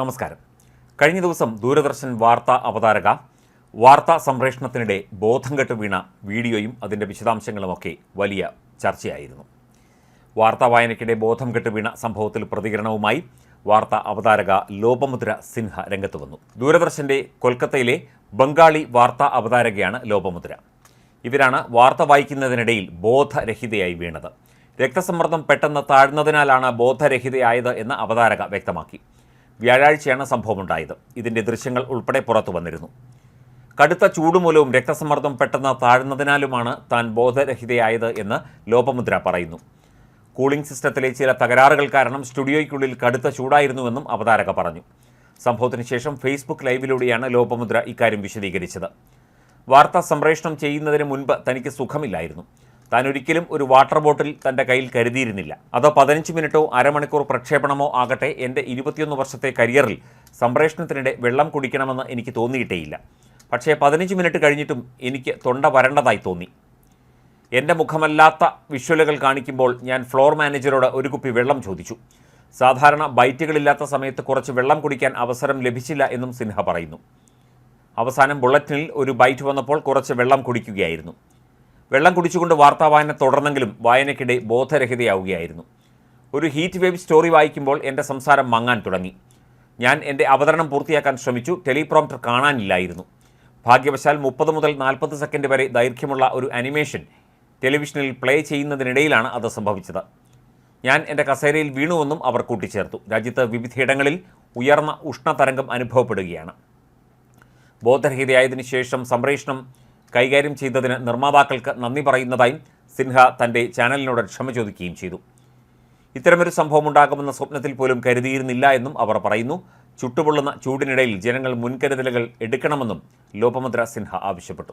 നമസ്കാരം. കഴിഞ്ഞ ദിവസം ദൂരദർശൻ വാർത്താ അവതാരക വാർത്താ സംപ്രേഷണത്തിനിടെ ബോധം കെട്ട് വീണ വീഡിയോയും അതിന്റെ വിശദാംശങ്ങളുമൊക്കെ വലിയ ചർച്ചയായിരുന്നു. വാർത്താ വായനയ്ക്കിടെ ബോധം കെട്ട് വീണ സംഭവത്തിൽ പ്രതികരണവുമായി വാർത്താ അവതാരക ലോപമുദ്ര സിൻഹ രംഗത്ത് വന്നു. ദൂരദർശന്റെ കൊൽക്കത്തയിലെ ബംഗാളി വാർത്താ അവതാരകയാണ് ലോപമുദ്ര. ഇവരാണ് വാർത്ത വായിക്കുന്നതിനിടയിൽ ബോധരഹിതയായി വീണത്. രക്തസമ്മർദ്ദം പെട്ടെന്ന് താഴ്ന്നതിനാലാണ് ബോധരഹിതയായത് എന്ന് അവതാരക വ്യക്തമാക്കി. വ്യാഴാഴ്ചയാണ് സംഭവമുണ്ടായത്. ഇതിന്റെ ദൃശ്യങ്ങൾ ഉൾപ്പെടെ പുറത്തു വന്നിരുന്നു. കടുത്ത ചൂടുമൂലവും രക്തസമ്മർദ്ദം പെട്ടെന്ന് താഴ്ന്നതിനാലുമാണ് താൻ ബോധരഹിതയായത് എന്ന് ലോപമുദ്ര പറയുന്നു. കൂളിംഗ് സിസ്റ്റത്തിലെ ചില തകരാറുകൾ കാരണം സ്റ്റുഡിയോയ്ക്കുള്ളിൽ കടുത്ത ചൂടായിരുന്നുവെന്നും അവതാരക പറഞ്ഞു. സംഭവത്തിന് ശേഷം ഫേസ്ബുക്ക് ലൈവിലൂടെയാണ് ലോപമുദ്ര ഇക്കാര്യം വിശദീകരിച്ചത്. വാർത്താ സംപ്രേഷണം ചെയ്യുന്നതിന് മുൻപ് തനിക്ക് സുഖമില്ലായിരുന്നു. താൻ ഒരിക്കലും ഒരു വാട്ടർ ബോട്ടിൽ തന്റെ കയ്യിൽ കരുതിയിരുന്നില്ല. അതോ പതിനഞ്ച് മിനിറ്റോ അരമണിക്കൂർ പ്രക്ഷേപണമോ ആകട്ടെ എന്റെ ഇരുപത്തിയൊന്ന് വർഷത്തെ കരിയറിൽ സംപ്രേഷണത്തിനിടെ വെള്ളം കുടിക്കണമെന്ന് എനിക്ക് തോന്നിയിട്ടേയില്ല. പക്ഷേ പതിനഞ്ച് മിനിറ്റ് കഴിഞ്ഞിട്ടും എനിക്ക് തൊണ്ട വരണ്ടതായി തോന്നി. എന്റെ മുഖമല്ലാത്ത വിഷ്വലുകൾ കാണിക്കുമ്പോൾ ഞാൻ ഫ്ലോർ മാനേജരോട് ഒരു കുപ്പി വെള്ളം ചോദിച്ചു. സാധാരണ ബൈറ്റുകളില്ലാത്ത സമയത്ത് കുറച്ച് വെള്ളം കുടിക്കാൻ അവസരം ലഭിച്ചില്ല എന്നും സിൻഹ പറയുന്നു. അവസാനം ബുള്ളറ്റിനിൽ ഒരു ബൈറ്റ് വന്നപ്പോൾ കുറച്ച് വെള്ളം കുടിക്കുകയായിരുന്നു. വെള്ളം കുടിച്ചുകൊണ്ട് വാർത്താ വായന തുടർന്നെങ്കിലും വായനയ്ക്കിടെ ബോധരഹിതയാവുകയായിരുന്നു. ഒരു ഹീറ്റ് വേവ് സ്റ്റോറി വായിക്കുമ്പോൾ എന്റെ സംസാരം മങ്ങാൻ തുടങ്ങി. ഞാൻ എന്റെ അവതരണം പൂർത്തിയാക്കാൻ ശ്രമിച്ചു. ടെലിപ്രോംപ്റ്റർ കാണാനില്ലായിരുന്നു. ഭാഗ്യവശാൽ മുപ്പത് മുതൽ നാൽപ്പത് സെക്കൻഡ് വരെ ദൈർഘ്യമുള്ള ഒരു അനിമേഷൻ ടെലിവിഷനിൽ പ്ലേ ചെയ്യുന്നതിനിടയിലാണ് അത് സംഭവിച്ചത്. ഞാൻ എന്റെ കസേരയിൽ വീണുവെന്നും അവർ കൂട്ടിച്ചേർത്തു. രാജ്യത്ത് വിവിധയിടങ്ങളിൽ ഉയർന്ന ഉഷ്ണതരംഗം അനുഭവപ്പെടുകയാണ്. ബോധരഹിതയായതിനു ശേഷം സംപ്രേഷണം കൈകാര്യം ചെയ്തതിന് നിർമ്മാതാക്കൾക്ക് നന്ദി പറയുന്നതായും സിൻഹ തന്റെ ചാനലിനോട് ക്ഷമ ചോദിക്കുകയും ചെയ്തു. ഇത്തരമൊരു സംഭവം ഉണ്ടാകുമെന്ന സ്വപ്നത്തിൽ പോലും കരുതിയിരുന്നില്ല എന്നും അവർ പറയുന്നു. ചുട്ടുപൊള്ളുന്ന ചൂടിനിടയിൽ ജനങ്ങൾ മുൻകരുതലുകൾ എടുക്കണമെന്നും ലോപമുദ്ര സിൻഹ ആവശ്യപ്പെട്ടു.